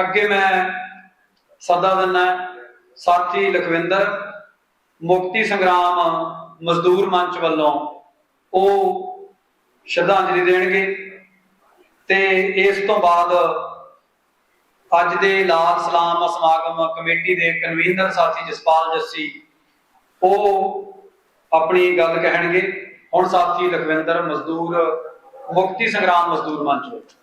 ਅੱਗੇ ਮੈਂ ਸੱਦਾ ਦਿੰਦਾ ਸਾਥੀ ਲਖਵਿੰਦਰ, ਮੁਕਤੀ ਸੰਗਰਾਮ ਮਜ਼ਦੂਰ ਮੰਚ ਵੱਲੋਂ ਉਹ ਸ਼ਰਧਾਂਜਲੀ ਦੇਣਗੇ ਤੇ ਇਸ ਤੋਂ ਬਾਅਦ ਅੱਜ ਦੇ ਲਾਲ ਸਲਾਮ ਸਮਾਗਮ ਕਮੇਟੀ ਦੇ ਕਨਵੀਨਰ ਸਾਥੀ ਜਸਪਾਲ ਜੱਸੀ ਉਹ ਆਪਣੀ ਗੱਲ ਕਹਿਣਗੇ। ਹੁਣ ਸਾਥੀ ਲਖਵਿੰਦਰ ਮਜ਼ਦੂਰ ਮੁਕਤੀ ਸੰਗਰਾਮ ਮਜ਼ਦੂਰ ਮੰਚ।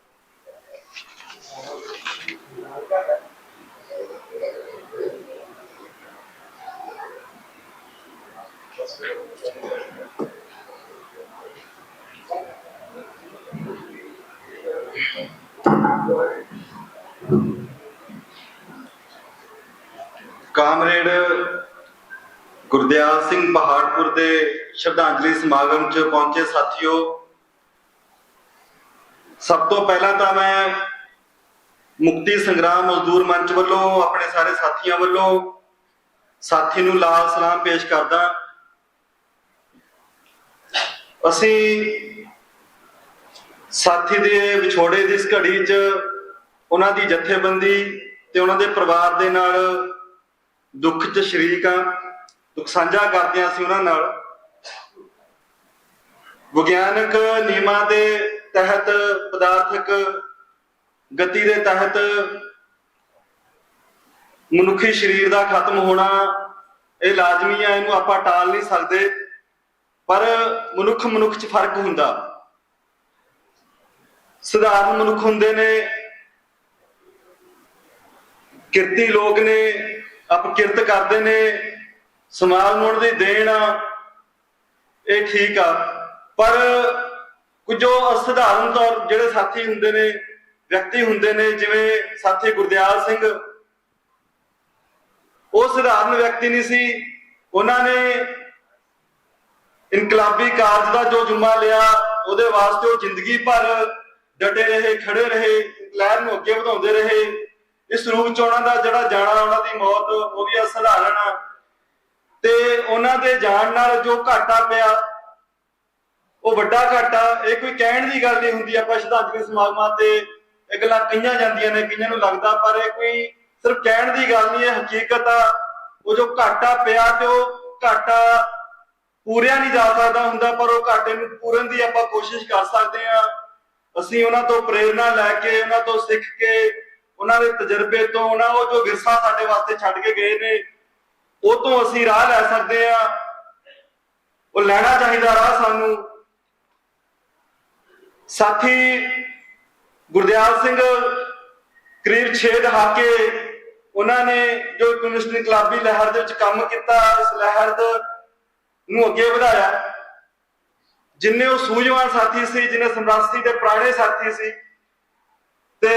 ਕਾਮਰੇਡ ਗੁਰਦਿਆਲ ਸਿੰਘ ਪਹਾੜਪੁਰ ਦੇ ਸ਼ਰਧਾਂਜਲੀ ਸਮਾਗਮ 'ਚ ਪਹੁੰਚੇ ਸਾਥੀਓ, ਸਭ ਤੋਂ ਪਹਿਲਾਂ ਤਾਂ ਮੈਂ ਮੁਕਤੀ ਸੰਗਰਾਮ ਮਜ਼ਦੂਰ ਮੰਚ ਵੱਲੋਂ, ਆਪਣੇ ਸਾਰੇ ਸਾਥੀਆਂ ਵੱਲੋਂ ਸਾਥੀ ਨੂੰ ਲਾਲ ਸਲਾਮ ਪੇਸ਼ ਕਰਦਾ ਅਸੀਂ ਸਾਥੀ ਦੇ ਵਿਛੋੜੇ ਦੀ ਇਸ ਘੜੀ 'ਚ ਉਹਨਾਂ ਦੀ ਜਥੇਬੰਦੀ ਤੇ ਉਹਨਾਂ ਦੇ ਪਰਿਵਾਰ ਦੇ ਨਾਲ ਦੁੱਖ 'ਚ ਸ਼ਰੀਕ ਆ ਦੁੱਖ ਸਾਂਝਾ ਕਰਦੇ ਹਾਂ ਅਸੀਂ ਉਹਨਾਂ ਨਾਲ। ਵਿਗਿਆਨਕ ਨਿਯਮਾਂ ਦੇ ਤਹਿਤ, ਪਦਾਰਥਕ ਗਤੀ ਦੇ ਤਹਿਤ ਮਨੁੱਖੀ ਸਰੀਰ ਦਾ ਖਤਮ ਹੋਣਾ, ਇਹ ਲਾਜ਼ਮੀ ਆ, ਇਹਨੂੰ ਆਪਾਂ ਟਾਲ ਨਹੀਂ ਸਕਦੇ। ਪਰ ਮਨੁੱਖ ਮਨੁੱਖ 'ਚ ਫ਼ਰਕ ਹੁੰਦਾ। ਸਧਾਰਨ ਮਨੁੱਖ ਹੁੰਦੇ ਨੇ, ਕਿਰਤੀ ਲੋਕ ਨੇ, ਅਪਕਿਰਤ ਕਰਦੇ ਨੇ ਸਮਾਜ ਮੁਣ ਦੀ ਦੇਣ ਇਹ ਠੀਕ ਆ। ਪਰ ਕੁਝ ਜੋ ਅਸਧਾਰਨ ਤੌਰ ਜਿਹੜੇ ਸਾਥੀ ਹੁੰਦੇ ਨੇ, ਵਿਅਕਤੀ ਹੁੰਦੇ ਨੇ, ਜਿਵੇਂ ਸਾਥੀ ਗੁਰਦਿਆਲ ਸਿੰਘ, ਉਹ ਸਧਾਰਨ ਵਿਅਕਤੀ ਨਹੀਂ ਸੀ। ਉਹਨਾਂ ਨੇ ਇਨਕਲਾਬੀ ਕਾਰਜ ਦਾ ਜੋ ਜੁਮਾ ਲਿਆ, ਉਹਦੇ ਵਾਸਤੇ ਉਹ ਜ਼ਿੰਦਗੀ ਭਰ ਡਟੇ ਰਹੇ, ਖੜੇ ਰਹੇ, ਲਹਿਰ ਨੂੰ ਅੱਗੇ ਵਧਾਉਂਦੇ ਰਹੇ। ਇਸ ਰੂਪ ਚ ਉਹਨਾਂ ਦਾ ਜਿਹੜਾ ਜਾਣਾ, ਉਹਨਾਂ ਦੀ ਮੌਤ, ਉਹ ਵੀ ਅਸਧਾਰਨ ਆ। ਤੇ ਉਹਨਾਂ ਦੇ ਜਾਣ ਨਾਲ ਜੋ ਘਾਟਾ ਪਿਆ, ਉਹ ਵੱਡਾ ਘਾਟਾ, ਇਹ ਕੋਈ ਕਹਿਣ ਦੀ ਗੱਲ ਨਹੀਂ ਹੁੰਦੀ, ਆਪਾਂ ਸ਼ਰਧਾਂਜਲੀ ਸਮਾਗਮਾਂ ਤੇ ਇਹ ਗੱਲਾਂ ਕਹੀਆਂ ਜਾਂਦੀਆਂ ਨੇ, ਕਈਆਂ ਨੂੰ ਲੱਗਦਾ, ਪਰ ਇਹ ਕੋਈ ਸਿਰਫ ਕਹਿਣ ਦੀ ਗੱਲ ਨਹੀਂ, ਇਹ ਹਕੀਕਤ ਆ। ਉਹ ਜੋ ਘਾਟਾ ਪਿਆ ਤੇ ਉਹ ਘਾਟਾ ਪੂਰਿਆ ਨਹੀਂ ਜਾ ਸਕਦਾ ਹੁੰਦਾ, ਪਰ ਉਹ ਘਾਟੇ ਨੂੰ ਪੂਰਨ ਦੀ ਆਪਾਂ ਕੋਸ਼ਿਸ਼ ਕਰ ਸਕਦੇ ਆ ਅਸੀਂ ਉਹਨਾਂ ਤੋਂ ਪ੍ਰੇਰਣਾ ਲੈ ਕੇ, ਉਹਨਾਂ ਤੋਂ ਸਿੱਖ ਕੇ, ਉਹਨਾਂ ਦੇ ਤਜਰਬੇ ਤੋਂ, ਉਹਨਾਂ ਉਹ ਜੋ ਵਿਰਸਾ ਸਾਡੇ ਵਾਸਤੇ ਛੱਡ ਕੇ ਗਏ ਨੇ, ਉਹ ਤੋਂ ਅਸੀਂ ਰਾਹ ਲੈ ਸਕਦੇ ਆ ਉਹ ਲੈਣਾ ਚਾਹੀਦਾ ਰਾਹ ਸਾਨੂੰ। ਸਾਥੀ ਗੁਰਦਿਆਲ ਸਿੰਘ, ਕਰੀਬ 6 ਦਹਾਕੇ ਉਹਨਾਂ ਨੇ ਜੋ ਕਮਿਊਨਿਸਟ ਇਨਕਲਾਬੀ ਲਹਿਰ ਦੇ ਵਿੱਚ ਕੰਮ ਕੀਤਾ, ਇਸ ਲਹਿਰ ਦਾ ਨੂੰ ਅੱਗੇ ਵਧਾਇਆ। ਜਿੰਨੇ ਉਹ ਸੂਝਵਾਨ ਸਾਥੀ ਸੀ, ਜਿਨੇ ਸਮਰਾਸਤੀ ਦੇ ਪੁਰਾਣੇ ਸਾਥੀ ਸੀ, ਤੇ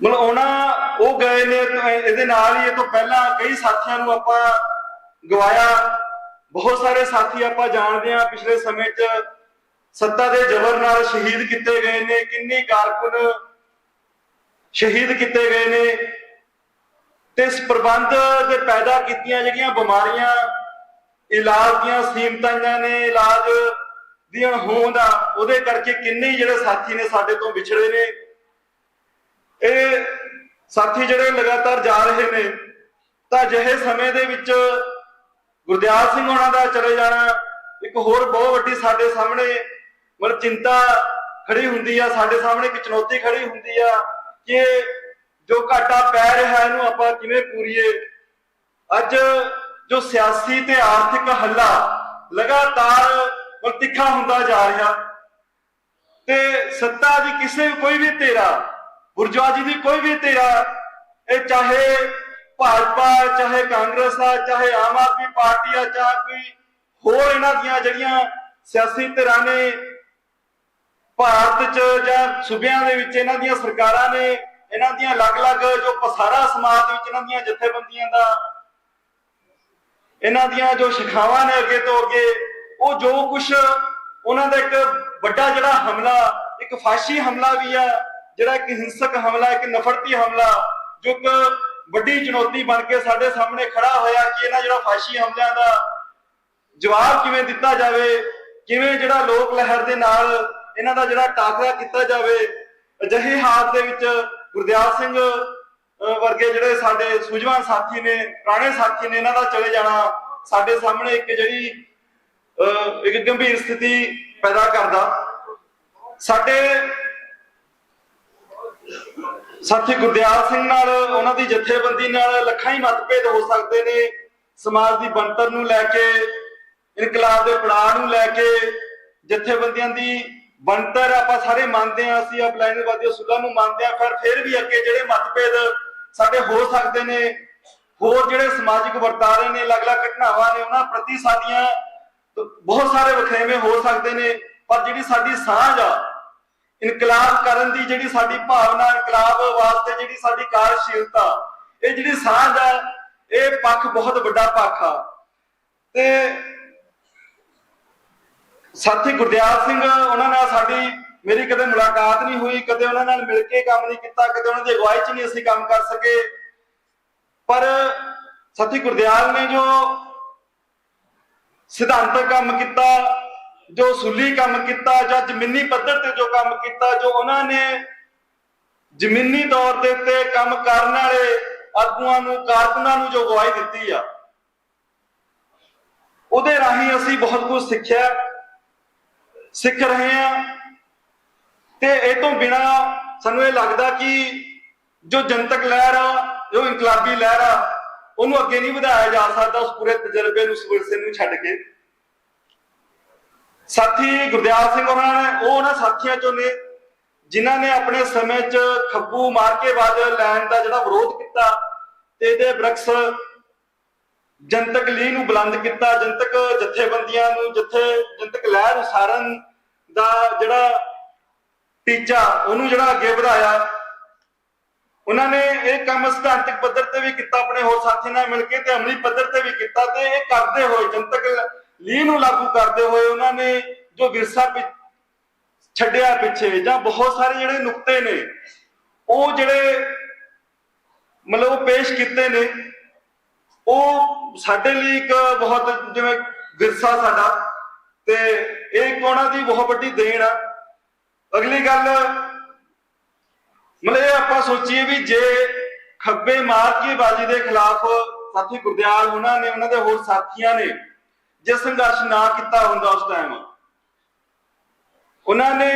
ਮਤਲਬ ਉਹਨਾਂ ਉਹ ਗਏ ਨੇ ਇਹਦੇ ਨਾਲ ਹੀ ਇਹ ਤੋਂ ਪਹਿਲਾਂ ਕਈ ਸਾਥੀਆਂ ਨੂੰ ਆਪਾਂ ਗਵਾਇਆ। ਬਹੁਤ ਸਾਰੇ ਸਾਥੀ ਆਪਾਂ ਜਾਣਦੇ ਆ ਪਿਛਲੇ ਸਮੇਂ 'ਚ ਸੱਤਾ ਦੇ ਜ਼ਬਰ ਨਾਲ ਸ਼ਹੀਦ ਕੀਤੇ ਗਏ ਨੇ, ਕਿੰਨੇ ਕਾਰਕੁਨ ਸ਼ਹੀਦ ਕੀਤੇ ਗਏ ਨੇ। ਤੇ ਇਸ ਪ੍ਰਬੰਧ ਦੇ ਪੈਦਾ ਕੀਤੀਆਂ ਜਿਹੜੀਆਂ ਬਿਮਾਰੀਆਂ, ਇਲਾਜ ਦੀਆਂ ਸੀਮਤਾਂ ਨੇ, ਇਲਾਜ ਦੀਆਂ ਹੋਂਦ ਆ, ਉਹਦੇ ਕਰਕੇ ਕਿੰਨੇ ਜਿਹੜੇ ਸਾਥੀ ਨੇ ਸਾਡੇ ਤੋਂ ਵਿਛੜੇ ਨੇ। ਇਹ ਸਾਥੀ ਜਿਹੜੇ ਲਗਾਤਾਰ ਜਾ ਰਹੇ ਨੇ, ਤਾਂ ਅਜਿਹੇ ਸਮੇਂ ਦੇ ਵਿੱਚ ਗੁਰਦਿਆਲ ਸਿੰਘ ਹੋਣਾ ਦਾ ਚਲੇ ਜਾਣਾ ਇੱਕ ਹੋਰ ਬਹੁਤ ਵੱਡੀ ਸਾਡੇ ਸਾਹਮਣੇ ਮਤਲਬ ਚਿੰਤਾ ਖੜੀ ਹੁੰਦੀ ਆ, ਸਾਡੇ ਸਾਹਮਣੇ ਇੱਕ ਚੁਣੌਤੀ ਖੜੀ ਹੁੰਦੀ ਆ ਕਿ ਜੋ ਘਾਟਾ ਪੈ ਰਿਹਾ ਇਹਨੂੰ ਆਪਾਂ ਕਿਵੇਂ ਪੂਰੀਏ? ਅੱਜ ਜੋ ਸਿਆਸੀ ਤੇ ਆਰਥਿਕ ਹੱਲਾ ਲਗਾਤਾਰ ਮਤਲਬ ਹੁੰਦਾ ਜਾ ਰਿਹਾ ਤੇ ਸੱਤਾ ਦੀ ਕਿਸੇ ਕੋਈ ਵੀ ਤੇਰਾ ਬੁਰਜਵਾਜੀ ਦੀ ਕੋਈ ਵੀ ਤੇਰਾ ਇਹ ਚਾਹੇ ਭਾਜਪਾ, ਚਾਹੇ ਕਾਂਗਰਸ ਆ, ਚਾਹੇ ਆਮ ਆਦਮੀ ਪਾਰਟੀ ਆ ਚਾਹੇ ਕੋਈ ਹੋਰ ਇਹਨਾਂ ਦੀਆਂ ਜਿਹੜੀਆਂ ਸਿਆਸੀ ਧਿਰਾਂ ਨੇ, ਭਾਰਤ 'ਚ ਜਾਂ ਸੂਬਿਆਂ ਦੇ ਵਿੱਚ ਇਹਨਾਂ ਦੀਆਂ ਸਰਕਾਰਾਂ ਨੇ ਇਹਨਾਂ ਦੀਆਂ ਅਲੱਗ-ਅਲੱਗ ਜੋ ਪਸਾਰਾ ਸਮਾਜ ਵਿੱਚ ਇਹਨਾਂ ਦੀਆਂ ਜਥੇਬੰਦੀਆਂ ਦਾ, ਇਹਨਾਂ ਦੀਆਂ ਜੋ ਸ਼ਿਖਾਵਾਂ ਨੇ ਅੱਗੇ ਤੋਂ ਅੱਗੇ, ਉਹ ਜੋ ਕੁਝ ਉਹਨਾਂ ਦਾ ਇੱਕ ਵੱਡਾ ਜਿਹੜਾ ਹਮਲਾ, ਇੱਕ ਫਾਸ਼ੀ ਹਮਲਾ ਵੀ ਆ ਜਿਹੜਾ ਇੱਕ ਹਿੰਸਕ ਹਮਲਾ, ਇੱਕ ਨਫ਼ਰਤੀ ਹਮਲਾ, ਜੋ ਇੱਕ ਵੱਡੀ ਚੁਣੌਤੀ ਬਣ ਕੇ ਸਾਡੇ ਸਾਹਮਣੇ ਖੜਾ ਹੋਇਆ ਕਿ ਇਹਨਾਂ ਜਿਹੜਾ ਫਾਸ਼ੀ ਹਮਲਿਆਂ ਦਾ ਜਵਾਬ ਕਿਵੇਂ ਦਿੱਤਾ ਜਾਵੇ, ਕਿਵੇਂ ਜਿਹੜਾ ਲੋਕ ਲਹਿਰ ਦੇ ਨਾਲ ਇਹਨਾਂ ਦਾ ਜਿਹੜਾ ਟਾਕਰਾ ਕੀਤਾ ਜਾਵੇ, ਅਜਿਹੇ ਹਾਲਤ ਦੇ ਵਿੱਚ ਗੁਰਦਿਆਲ ਸਿੰਘ ਵਰਗੇ ਜਿਹੜੇ ਸਾਡੇ ਸੂਝਵਾਨ ਸਾਥੀ ਨੇ, ਪੁਰਾਣੇ ਸਾਥੀ ਨੇ, ਇਹਨਾਂ ਦਾ ਚਲੇ ਜਾਣਾ ਸਾਡੇ ਸਾਹਮਣੇ ਇੱਕ ਜਿਹੜੀ ਇੱਕ ਗੰਭੀਰ ਸਥਿਤੀ ਪੈਦਾ ਕਰਦਾ। ਸਾਡੇ ਸਾਥੀ ਗੁਰਦਿਆਲ ਸਿੰਘ ਨਾਲ, ਉਹਨਾਂ ਦੀ ਜਥੇਬੰਦੀ ਨਾਲ ਲੱਖਾਂ ਹੀ ਮਤਭੇਦ ਹੋ ਸਕਦੇ ਨੇ। ਸਮਾਜ ਦੀ ਬਣਤਰ ਨੂੰ ਲੈ ਕੇ, ਇਨਕਲਾਬ ਦੇ ਪੜਾਅ ਨੂੰ ਲੈ ਕੇ, ਜਥੇਬੰਦੀਆਂ ਦੀ ਬਣਤਰ ਆਪਾਂ ਸਾਰੇ ਮੰਨਦੇ ਆ ਅਸੀਂ ਅਪਲਾਈਨਵਾਦੀ ਅਸੂਲਾਂ ਨੂੰ ਮੰਨਦੇ ਆ ਪਰ ਫਿਰ ਵੀ ਅੱਗੇ ਜਿਹੜੇ ਮਤਭੇਦ ਸਾਡੇ ਹੋ ਸਕਦੇ ਨੇ, ਹੋਰ ਜਿਹੜੇ ਸਮਾਜਿਕ ਵਰਤਾਰੇ ਨੇ, ਅਲੱਗ-ਅਲੱਗ ਘਟਨਾਵਾਂ ਨੇ, ਉਹਨਾਂ ਪ੍ਰਤੀ ਸਾਡੀਆਂ ਬਹੁਤ ਸਾਰੇ ਵਖਰੇਵੇਂ ਹੋ ਸਕਦੇ ਨੇ, ਪਰ ਜਿਹੜੀ ਸਾਡੀ ਸਾਂਝ ਆ, ਇਨਕਲਾਬ ਕਰਨ ਦੀ ਜਿਹੜੀ ਸਾਡੀ ਭਾਵਨਾ, ਇਨਕਲਾਬ ਵਾਸਤੇ ਜਿਹੜੀ ਸਾਡੀ ਕਾਰਜਸ਼ੀਲਤਾ, ਇਹ ਜਿਹੜੀ ਸਾਂਝ ਆ, ਇਹ ਪੱਖ ਬਹੁਤ ਵੱਡਾ ਪੱਖ ਆ। ਤੇ ਸਾਥੀ ਗੁਰਦਿਆਲ ਸਿੰਘ, ਉਹਨਾਂ ਨਾਲ ਸਾਡੀ ਮੇਰੀ ਕਦੇ ਮੁਲਾਕਾਤ ਨਹੀਂ ਹੋਈ, ਕਦੇ ਉਹਨਾਂ ਨਾਲ ਮਿਲ ਕੇ ਕੰਮ ਨਹੀਂ ਕੀਤਾ, ਕਦੇ ਉਹਨਾਂ ਦੀ ਅਗਵਾਈ 'ਚ ਨਹੀਂ ਅਸੀਂ ਕੰਮ ਕਰ ਸਕੇ। ਪਰ ਸਾਥੀ ਗੁਰਦਿਆਲ ਨੇ ਜੋ ਸਿਧਾਂਤਕ ਕੰਮ ਕੀਤਾ, ਜੋ ਸੁਲੀ ਕੰਮ ਕੀਤਾ, ਜਾਂ ਜ਼ਮੀਨੀ ਪੱਧਰ ਤੇ ਜੋ ਕੰਮ ਕੀਤਾ, ਜੋ ਉਹਨਾਂ ਨੇ ਜ਼ਮੀਨੀ ਤੌਰ ਦੇ ਉੱਤੇ ਕੰਮ ਕਰਨ ਵਾਲੇ ਆਗੂਆਂ ਨੂੰ, ਕਾਰਕੁਨਾਂ ਨੂੰ ਜੋ ਗਵਾਹੀ ਦਿੱਤੀ ਆ, ਉਹਦੇ ਰਾਹੀਂ ਅਸੀਂ ਬਹੁਤ ਕੁਝ ਸਿੱਖਿਆ। ਸਿੱਖ ਰਹੇ ਆ ਤੇ ਇਹ ਤੋਂ ਬਿਨਾ ਸਾਨੂੰ ਇਹ ਲੱਗਦਾ ਕਿ ਜੋ ਜਨਤਕ ਲਹਿਰ ਆ, ਜੋ ਇਨਕਲਾਬੀ ਲਹਿਰ ਆ, ਉਹਨੂੰ ਅੱਗੇ ਨਹੀਂ ਵਧਾਇਆ ਜਾ ਸਕਦਾ, ਉਸ ਪੂਰੇ ਤਜਰਬੇ ਨੂੰ ਉਸ ਨੂੰ ਛੱਡ ਕੇ। ਸਾਥੀ ਗੁਰਦਿਆਲ ਸਿੰਘ ਉਹਨਾਂ ਨੇ, ਉਹ ਉਹਨਾਂ ਸਾਥੀਆਂ ਚੋਂ ਨੇ, ਜਿਨ੍ਹਾਂ ਨੇ ਆਪਣੇ ਸਮੇਂ 'ਚ ਖੱਬੂ ਮਾਰ ਕੇ ਬਾਜ ਲੈਣ ਦਾ ਜਿਹੜਾ ਵਿਰੋਧ ਕੀਤਾ, ਤੇ ਇਹਦੇ ਬ੍ਰਕਸ ਜਨਤਕ ਲੀਹ ਨੂੰ ਬੁਲੰਦ ਕੀਤਾ, ਜਨਤਕ ਜਥੇਬੰਦੀਆਂ ਨੂੰ, ਜਿੱਥੇ ਜਨਤਕ ਲਹਿਰ ਉਸਾਰਨ ਦਾ ਜਿਹੜਾ ਟੀਚਾ, ਉਹਨੂੰ ਜਿਹੜਾ ਅੱਗੇ ਵਧਾਇਆ। ਉਹਨਾਂ ਨੇ ਇਹ ਕੰਮ ਸਿਧਾਂਤਕ ਪੱਧਰ ਤੇ ਵੀ ਕੀਤਾ, ਆਪਣੇ ਹੋਰ ਸਾਥੀਆਂ ਨਾਲ ਮਿਲ ਕੇ ਤੇ ਅਮਲੀ ਪੱਧਰ ਤੇ ਵੀ ਕੀਤਾ ਤੇ ਇਹ ਕਰਦੇ ਹੋਏ, ਜਨਤਕ ਲੀਹ ਨੂੰ ਲਾਗੂ ਕਰਦੇ ਹੋਏ ਉਹਨਾਂ ਨੇ ਜੋ ਵਿਰਸਾ ਛੱਡਿਆ ਪਿੱਛੇ, ਜਾਂ ਬਹੁਤ ਸਾਰੇ ਜਿਹੜੇ ਨੁਕਤੇ ਨੇ, ਉਹ ਜਿਹੜੇ ਮਤਲਬ ਉਹ ਪੇਸ਼ ਕੀਤੇ ਨੇ ਉਹ ਸਾਡੇ ਲਈ ਇੱਕ ਬਹੁਤ ਜਿਵੇਂ ਵਿਰਸਾ ਸਾਡਾ ਤੇ ਇਹ ਇੱਕ ਉਹਨਾਂ ਦੀ ਬਹੁਤ ਵੱਡੀ ਦੇਣ ਆ। ਅਗਲੀ ਗੱਲ, ਮਤਲਬ ਇਹ ਆਪਾਂ ਸੋਚੀਏ ਵੀ ਜੇ ਖੱਬੇ ਮਾਰ ਬਾਜੀ ਦੇ ਖਿਲਾਫ ਸਾਥੀ ਗੁਰਦਿਆਲ ਉਹਨਾਂ ਨੇ, ਉਹਨਾਂ ਦੇ ਹੋਰ ਸਾਥੀਆਂ ਨੇ ਜੇ ਸੰਘਰਸ਼ ਨਾ ਕੀਤਾ ਹੁੰਦਾ ਉਸ ਟਾਈਮ ਉਹਨਾਂ ਨੇ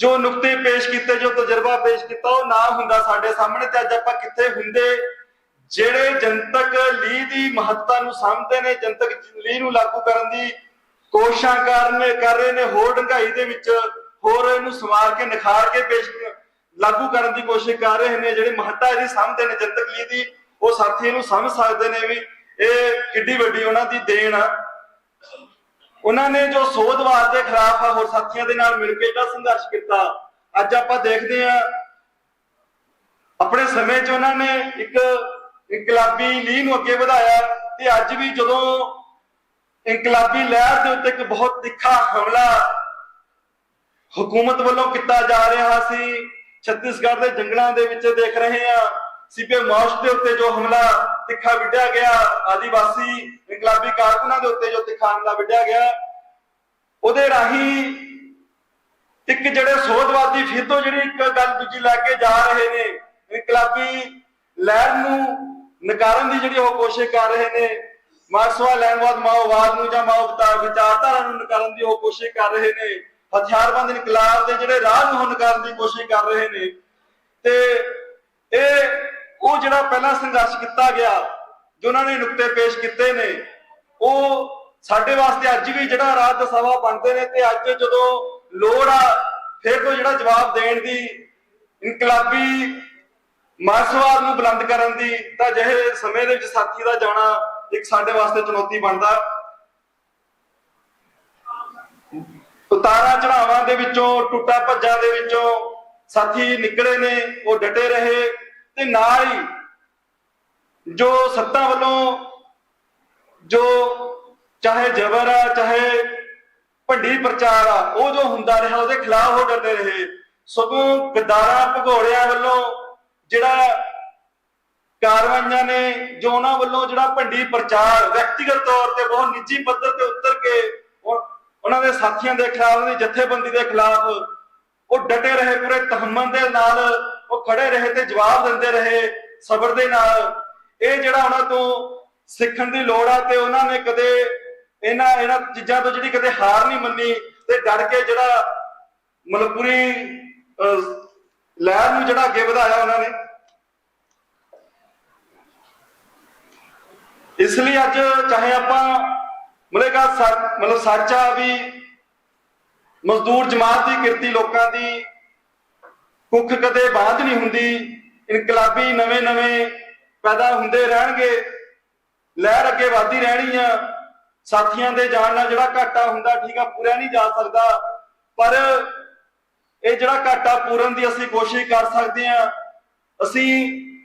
ਜੋ ਨੁਕਤੇ ਪੇਸ਼ ਕੀਤੇ, ਜੋ ਤਜਰਬਾ ਪੇਸ਼ ਕੀਤਾ, ਉਹ ਨਾ ਹੁੰਦਾ ਸਾਡੇ ਸਾਹਮਣੇ ਤੇ ਅੱਜ ਆਪਾਂ ਕਿੱਥੇ ਹੁੰਦੇ ਜਿਹੜੇ ਜਨਤਕ ਲੀ ਦੀ ਮਹੱਤਤਾ ਨੂੰ ਸਮਝਦੇ ਨੇ, ਜਨਤਕ ਲੀ ਨੂੰ ਲਾਗੂ ਕਰਨ ਦੀ ਕੋਸ਼ਿਸ਼ਾਂ ਕਰਨ ਕਰ ਰਹੇ ਨੇ, ਹੋਰ ਢੰਗਾਈ ਦੇ ਵਿੱਚ ਹੋਰ ਇਹਨੂੰ ਸਵਾਰ ਕੇ, ਨਿਖਾਰ ਕੇ ਪੇਸ਼ ਲਾਗੂ ਕਰਨ ਦੀ ਕੋਸ਼ਿਸ਼ ਕਰ ਰਹੇ ਨੇ, ਜਿਹੜੇ ਮਹੱਤਤਾ ਇਹਦੀ ਸਮਝਦੇ ਨੇ, ਜਨਤਕ ਲੀ ਦੀ, ਉਹ ਸਾਥੀ ਇਹਨੂੰ ਸਮਝ ਸਕਦੇ ਨੇ ਵੀ ਇਹ ਕਿੱਡੀ ਵੱਡੀ ਉਹਨਾਂ ਦੀ ਦੇਣ ਆ। ਉਹਨਾਂ ਨੇ ਜੋ ਸੋਧਵਾਦ ਦੇ ਖਿਲਾਫ ਆ, ਹੋਰ ਸਾਥੀਆਂ ਦੇ ਨਾਲ ਮਿਲ ਕੇ ਜਿਹੜਾ ਸੰਘਰਸ਼ ਕੀਤਾ, ਅੱਜ ਆਪਾਂ ਦੇਖਦੇ ਆ ਆਪਣੇ ਸਮੇਂ 'ਚ ਉਹਨਾਂ ਨੇ ਇੱਕ ਇਨਕਲਾਬੀ ਲੀ ਨੂੰ ਅੱਗੇ ਵਧਾਇਆ ਤੇ ਅੱਜ ਵੀ ਜਦੋਂ ਇਨਕਲਾਬੀ ਲਹਿਰ ਦੇ ਉੱਤੇ ਇੱਕ ਬਹੁਤ ਤਿੱਖਾ ਹਮਲਾ ਹਕੂਮਤ ਵੱਲੋਂ ਕੀਤਾ ਜਾ ਰਿਹਾ ਸੀ, ਛੱਤੀਸਗੜ੍ਹ ਦੇ ਜੰਗਲਾਂ ਦੇ ਵਿੱਚ ਦੇਖ ਰਹੇ ਆ ਸੀਪੀਐਮ ਮਾਰਚ ਦੇ ਉੱਤੇ ਜੋ ਹਮਲਾ ਤਿੱਖਾ ਵਿੱਢਿਆ ਗਿਆ, ਆਦੀਵਾਸੀ ਇਨਕਲਾਬੀ ਕਾਰਕੁਨਾਂ ਦੇ ਉੱਤੇ ਜੋ ਤਿੱਖਾ ਹਮਲਾ ਵਿੱਢਿਆ ਗਿਆ, ਉਹਦੇ ਰਾਹੀਂ ਇੱਕ ਜਿਹੜੇ ਸੋਧਵਾਦੀ ਫਿਰ ਤੋਂ ਜਿਹੜੀ ਇੱਕ ਗੱਲ ਦੂਜੀ ਲੈ ਕੇ ਜਾ ਰਹੇ ਨੇ, ਇਨਕਲਾਬੀ ਲਹਿਰ ਨੂੰ ਨਕਾਰਨ ਦੀ ਜਿਹੜੀ ਉਹ ਕੋਸ਼ਿਸ਼ ਕਰ ਰਹੇ ਨੇ ਮਾਰਕਸਵਾਦ ਲੈਣਵਾਦ ਮਾਓਵਾਦ ਨੂੰ ਜਾਂ ਮਾਓਵਾਦ ਵਿਚਾਰਧਾਰਾ ਨੂੰ ਨਕਾਰਨ ਦੀ ਉਹ ਕੋਸ਼ਿਸ਼ ਕਰ ਰਹੇ ਨੇ, ਹਥਿਆਰਬੰਦ ਇਨਕਲਾਬ ਦੇ ਜਿਹੜੇ ਰਾਹ ਨੂੰ ਨਕਾਰਨ ਦੀ ਕੋਸ਼ਿਸ਼ ਕਰ ਰਹੇ ਨੇ, ਤੇ ਇਹ, ਉਹ ਜਿਹੜਾ ਪਹਿਲਾ ਸੰਘਰਸ਼ ਕੀਤਾ ਗਿਆ, ਜੋ ਉਹਨਾਂ ਨੇ ਨੁਕਤੇ ਪੇਸ਼ ਕੀਤੇ ਨੇ, ਉਹ ਸਾਡੇ ਵਾਸਤੇ ਅੱਜ ਵੀ ਜਿਹੜਾ ਰਾਹ ਦਸਾਵਾ ਬਣਦੇ ਨੇ, ਤੇ ਅੱਜ ਜਦੋਂ ਲੋੜ ਆ, ਫਿਰ ਤੋਂ ਜਿਹੜਾ ਜਵਾਬ ਦੇਣ ਦੀ ਇਨਕਲਾਬੀ ਮਾਰਕਸਵਾਦ ਨੂੰ ਬੁਲੰਦ ਕਰਨ ਦੀ ਤਾਂ ਜਿਹੇ ਸਮੇਂ ਦੇ ਵਿੱਚ ਸਾਥੀ ਦਾ ਜਾਣਾ ਇੱਕ ਸਾਡੇ ਵਾਸਤੇ ਚੁਣੌਤੀ ਬਣਦਾ। ਉਤਾਰਾਂ ਚੜਾਵਾਂ ਦੇ ਵਿੱਚੋਂ, ਟੁੱਟਾ ਭੱਜਾਂ ਦੇ ਵਿੱਚੋਂ ਸਾਥੀ ਨਿਕਲੇ ਨੇ, ਉਹ ਡਟੇ ਰਹੇ ਤੇ ਨਾਲ ਹੀ ਜੋ ਸੱਤਾ ਵੱਲੋਂ ਜੋ ਚਾਹੇ ਜ਼ਬਰ ਆ, ਚਾਹੇ ਭੰਡੀ ਪ੍ਰਚਾਰ ਆ, ਉਹ ਜੋ ਹੁੰਦਾ ਰਿਹਾ, ਉਹਦੇ ਖਿਲਾਫ ਉਹ ਡਰਦੇ ਰਹੇ। ਸਗੋਂ ਗਦਾਰਾਂ ਭਗੌੜਿਆਂ ਵੱਲੋਂ ਜਿਹੜਾ ਕਾਰਵਾਈਆਂ ਨੇ ਜੋ ਉਹਨਾਂ ਵੱਲੋਂ ਜਿਹੜਾ ਭੰਡੀ ਪ੍ਰਚਾਰ ਵਿਅਕਤੀਗਤ ਤੌਰ ਤੇ ਬਹੁਤ ਨਿੱਜੀ ਪੱਧਰ ਤੇ ਉਤਰ ਕੇ ਉਹਨਾਂ ਦੇ ਸਾਥੀਆਂ ਦੇ ਖਿਲਾਫ ਉਹਨਾਂ ਦੀ ਜਥੇਬੰਦੀ ਦੇ ਖਿਲਾਫ ਉਹ ਡਟੇ ਰਹੇ ਪੂਰੇ ਤਹਮਨ ਦੇ ਨਾਲ ਉਹ ਖੜੇ ਰਹੇ ਤੇ ਜਵਾਬ ਦਿੰਦੇ ਰਹੇ ਸਬਰ ਦੇ ਨਾਲ। ਇਹ ਜਿਹੜਾ ਉਹਨਾਂ ਤੋਂ ਸਿੱਖਣ ਦੀ ਲੋੜ ਆ ਤੇ ਉਹਨਾਂ ਨੇ ਕਦੇ ਇਹਨਾਂ ਇਹਨਾਂ ਚੀਜ਼ਾਂ ਤੋਂ ਜਿਹੜੀ ਕਦੇ ਹਾਰ ਨਹੀਂ ਮੰਨੀ ਤੇ ਡਰ ਕੇ ਜਿਹੜਾ ਮਤਲਬ ਪੂਰੀ ਅਹ, ਲਹਿਰ ਨੂੰ ਜਿਹੜਾ ਅੱਗੇ ਵਧਾਇਆ ਉਹਨਾਂ ਨੇ। ਇਸ ਲਈ ਅੱਜ ਚਾਹੇ ਆਪਾਂ ਮਲੇਗਾ ਮਤਲਬ ਸੱਚਾ ਵੀ ਮਜ਼ਦੂਰ ਜਮਾਤ ਦੀ ਕਿਰਤੀ ਲੋਕਾਂ ਦੀ ਕੁੱਖ ਕਦੇ ਬਾਂਝ ਨਹੀਂ ਹੁੰਦੀ, ਇਨਕਲਾਬੀ ਨਵੇਂ ਨਵੇਂ ਪੈਦਾ ਹੁੰਦੇ ਰਹਿਣਗੇ, ਲਹਿਰ ਅੱਗੇ ਵਧਦੀ ਰਹਿਣੀ ਆ, ਸਾਥੀਆਂ ਦੇ ਜਾਣ ਨਾਲ ਜਿਹੜਾ ਘਾਟਾ ਹੁੰਦਾ ਠੀਕ ਆ ਪੂਰਾ ਨਹੀਂ ਜਾ ਸਕਦਾ, ਪਰ ਇਹ ਜਿਹੜਾ ਘਾਟਾ ਪੂਰਨ ਦੀ ਅਸੀਂ ਕੋਸ਼ਿਸ਼ ਕਰ ਸਕਦੇ ਹਾਂ, ਅਸੀਂ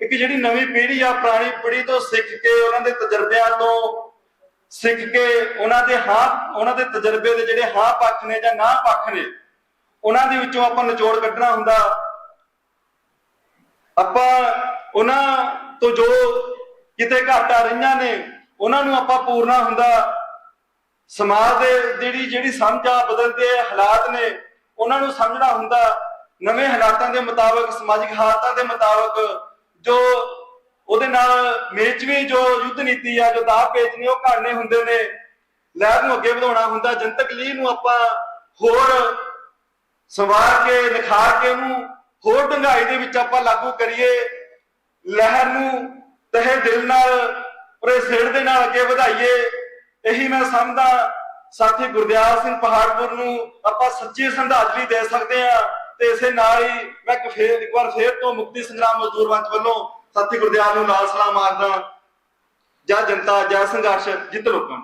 ਇੱਕ ਜਿਹੜੀ ਨਵੀਂ ਪੀੜ੍ਹੀ ਆ, ਪੁਰਾਣੀ ਪੀੜ੍ਹੀ ਤੋਂ ਸਿੱਖ ਕੇ ਉਹਨਾਂ ਦੇ ਤਜਰਬਿਆਂ ਤੋਂ ਸਿੱਖ ਕੇ ਉਹਨਾਂ ਦੇ ਹਾਂ ਉਹਨਾਂ ਦੇ ਤਜਰਬੇ ਦੇ ਜਿਹੜੇ ਹਾਂ ਪੱਖ ਨੇ ਜਾਂ ਨਾ ਪੱਖ ਨੇ, ਉਹਨਾਂ ਦੇ ਵਿੱਚੋਂ ਆਪਾਂ ਨਿਚੋੜ ਕੱਢਣਾ ਹੁੰਦਾ। ਆਪਾਂ ਉਹਨਾਂ ਤੋਂ ਜੋ ਕਿਤੇ ਘਾਟਾ ਰਹੀਆਂ ਨੇ, ਉਹਨਾਂ ਨੂੰ ਆਪਾਂ ਪੂਰਨਾ ਹੁੰਦਾ। ਸਮਾਜ ਦੇ ਜਿਹੜੀ ਜਿਹੜੀ ਸਮਝ ਆ, ਬਦਲਦੇ ਹਾਲਾਤ ਨੇ ਉਹਨਾਂ ਨੂੰ ਸਮਝਣਾ ਹੁੰਦਾ ਨਵੇਂ ਹਾਲਾਤਾਂ ਦੇ ਮੁਤਾਬਕ, ਸਮਾਜਿਕ ਹਾਲਾਤਾਂ ਦੇ ਮੁਤਾਬਕ, ਜੋ ਉਹਦੇ ਨਾਲ ਮੇਚਵੀ ਜੋ ਯੁੱਧ ਨੀਤੀ ਆ, ਜੋ ਦਾਅ ਪੇਚ ਉਹ ਘੜਨੇ ਹੁੰਦੇ ਨੇ। ਲਹਿਰ ਨੂੰ ਅੱਗੇ ਵਧਾਉਣਾ ਹੁੰਦਾ, ਜਨਤਕ ਲੀਹ ਨੂੰ ਆਪਾਂ ਹੋਰ ਸਵਾਰ ਕੇ, ਨਿਖਾਰ ਕੇ ਉਹਨੂੰ ਹੋਰ ਡੰਗਾਈ ਦੇ ਵਿੱਚ ਆਪਾਂ ਲਾਗੂ ਕਰੀਏ। ਲਹਿਰ ਨੂੰ ਤਹਿ ਦਿਲ ਨਾਲ, ਪੂਰੇ ਸਿਰ ਦੇ ਨਾਲ ਅੱਗੇ ਵਧਾਈਏ। ਇਹੀ ਮੈਂ ਸਮਝਦਾ ਸਾਥੀ ਗੁਰਦਿਆਲ ਸਿੰਘ ਪਹਾੜਪੁਰ ਨੂੰ ਆਪਾਂ ਸੱਚੀ ਸ਼ਰਧਾਂਜਲੀ ਦੇ ਸਕਦੇ ਆ ਤੇ ਇਸੇ ਨਾਲ ਹੀ ਮੈਂ ਫੇਰ, ਇੱਕ ਵਾਰ ਫੇਰ ਤੋਂ ਮੁਕਤੀ ਸੰਗਰਾਮ ਮਜ਼ਦੂਰ ਮੰਚ ਵੱਲੋਂ ਸਾਥੀ ਗੁਰਦਿਆਲ ਨੂੰ ਨਾਲ ਸਲਾਮ ਮਾਰਦਾ ਜੈ ਜਨਤਾ, ਜੈ ਸੰਘਰਸ਼, ਜਿੱਤ ਲੋਕਾਂ ਦੀ।